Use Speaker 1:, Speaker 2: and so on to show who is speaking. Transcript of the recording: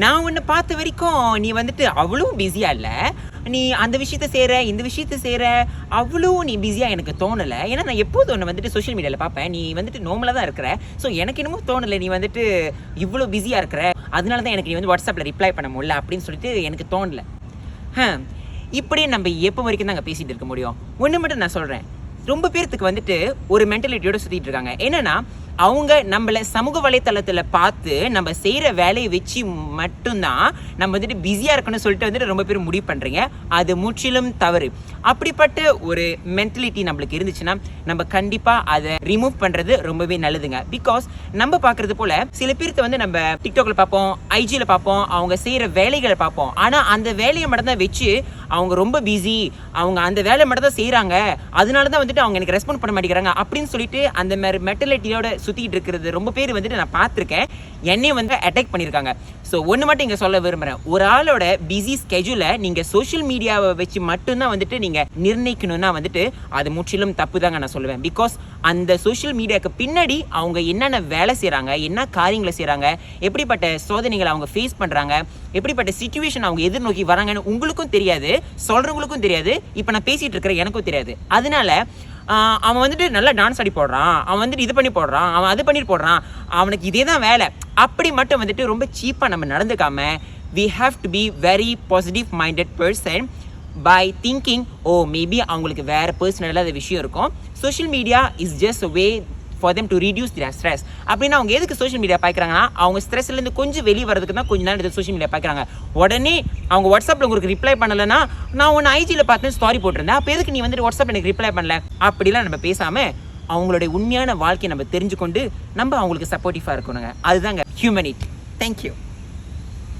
Speaker 1: நான் உன்னை பார்த்த வரைக்கும் நீ வந்துட்டு அவ்வளோ பிஸியாக இல்லை. நீ அந்த விஷயத்த செய்கிற இந்த விஷயத்த செய்கிற அவ்வளோ நீ பிஸியாக எனக்கு தோணலை. ஏன்னா நான் எப்போதும் ஒன்று வந்துட்டு சோஷியல் மீடியாவில் பார்ப்பேன். நீ வந்துட்டு நார்மலாக தான் இருக்கிற. ஸோ எனக்கு என்னமோ தோணலை நீ வந்துட்டு இவ்வளோ பிஸியாக இருக்கிற. அதனால தான் எனக்கு நீ வந்து வாட்ஸ்அப்பில் ரிப்ளை பண்ண முடியல அப்படின்னு சொல்லிட்டு எனக்கு தோணலை. இப்படியே நம்ம எப்போ வரைக்கும் தாங்க பேசிகிட்டு இருக்க முடியும்? ஒன்று மட்டும் நான் சொல்கிறேன் ரொம்ப பேர்த்துக்கு வந்துட்டு ஒரு மென்டாலிட்டியோட சுற்றிட்டு இருக்காங்க. என்னென்னா அவங்க நம்மளை சமூக வலைத்தளத்தில் பார்த்து நம்ம செய்கிற வேலையை வச்சு மட்டும்தான் நம்ம வந்துட்டு பிஸியாக இருக்கணும்னு சொல்லிட்டு வந்துட்டு ரொம்ப பேர் முடிவு பண்ணுறீங்க அது முற்றிலும் தவறு. அப்படிப்பட்ட ஒரு மென்டலிட்டி நம்மளுக்கு இருந்துச்சுன்னா நம்ம கண்டிப்பாக அதை ரிமூவ் பண்ணுறது ரொம்பவே நல்லதுங்க. பிகாஸ் நம்ம பார்க்குறது போல் சில பேர்த்த வந்து நம்ம டிக்டாக்ல பார்ப்போம் ஐஜியில் பார்ப்போம் அவங்க செய்கிற வேலைகளை பார்ப்போம். ஆனால் அந்த வேலையை மட்டும்தான் வச்சு அவங்க ரொம்ப பிஸி அவங்க அந்த வேலை மட்டும் தான் செய்கிறாங்க அதனால தான் வந்துட்டு அவங்க எனக்கு ரெஸ்பாண்ட் பண்ண மாட்டேங்கிறாங்க அப்படின்னு சொல்லிட்டு அந்த மாதிரி மெட்டலிட்டியோட சுற்றிட்டு இருக்கிறது. ரொம்ப பேர் வந்துட்டு நான் பார்த்துருக்கேன். என்னையும் வந்து அட்டாக் பண்ணியிருக்காங்க. ஸோ ஒன்று மட்டும் இங்கே சொல்ல விரும்புகிறேன் ஒரு ஆளோட பிஸி ஸ்கெட்யூலை நீங்கள் சோஷியல் மீடியாவை வச்சு மட்டும்தான் வந்துட்டு நீங்கள் நிர்ணயிக்கணும்னா வந்துட்டு அது முற்றிலும் தப்பு தாங்க நான் சொல்லுவேன். பிகாஸ் அந்த சோஷியல் மீடியாவுக்கு பின்னாடி அவங்க என்னென்ன வேலை செய்கிறாங்க என்ன காரியங்களை செய்கிறாங்க எப்படிப்பட்ட சோதனைகளை அவங்க ஃபேஸ் பண்ணுறாங்க எப்படிப்பட்ட சுச்சுவேஷன் அவங்க எதிர்நோக்கி வராங்கன்னு உங்களுக்கும் தெரியாது சொல்கிறவங்களுக்கும் தெரியாது இப்போ நான் பேசிகிட்டு இருக்கிற எனக்கும் தெரியாது. அதனால அவன் வந்துட்டு நல்லா டான்ஸ் ஆடி போடுறான் அவன் வந்துட்டு இது பண்ணி போடுறான் அவன் அது பண்ணி போடுறான் அவனுக்கு இதே தான் வேலை. அப்படி மட்டும் வந்துட்டு ரொம்ப சீப்பாக நம்ம நடந்துக்காம we have to be very positive minded person by thinking oh maybe அவங்களுக்கு வேறு பர்சனலாக விஷயம் இருக்கும். Social media is just way for them to reduce their stress அப்படின்னா அவங்க எதுக்கு சோஷியல் மீடியா பார்க்குறாங்கன்னா அவங்க ஸ்ட்ரெஸ்லேருந்து கொஞ்சம் வெளியே வரதுக்கு தான் கொஞ்ச நேரம் சோஷியல் மீடியா பார்க்குறாங்க உடனே அவங்க வாட்ஸ்அப்பில் உங்களுக்கு ரிப்ளை பண்ணலைன்னா நான் ஒன்று ஐஜியில் பார்த்து ஸ்டாரி போட்டிருந்தேன். அப்போ எதுக்கு நீ வந்துட்டு வாட்ஸ்அப் எனக்கு ரிப்ளை பண்ணல? அப்படிலாம் நம்ம பேசாமல் அவங்களுடைய உண்மையான வாழ்க்கையை நம்ம தெரிஞ்சுக்கொண்டு நம்ம அவங்களுக்கு சப்போர்ட்டிவாக இருக்கணுங்க. அதுதாங்க ஹியூமனிட்டி தேங்க்யூ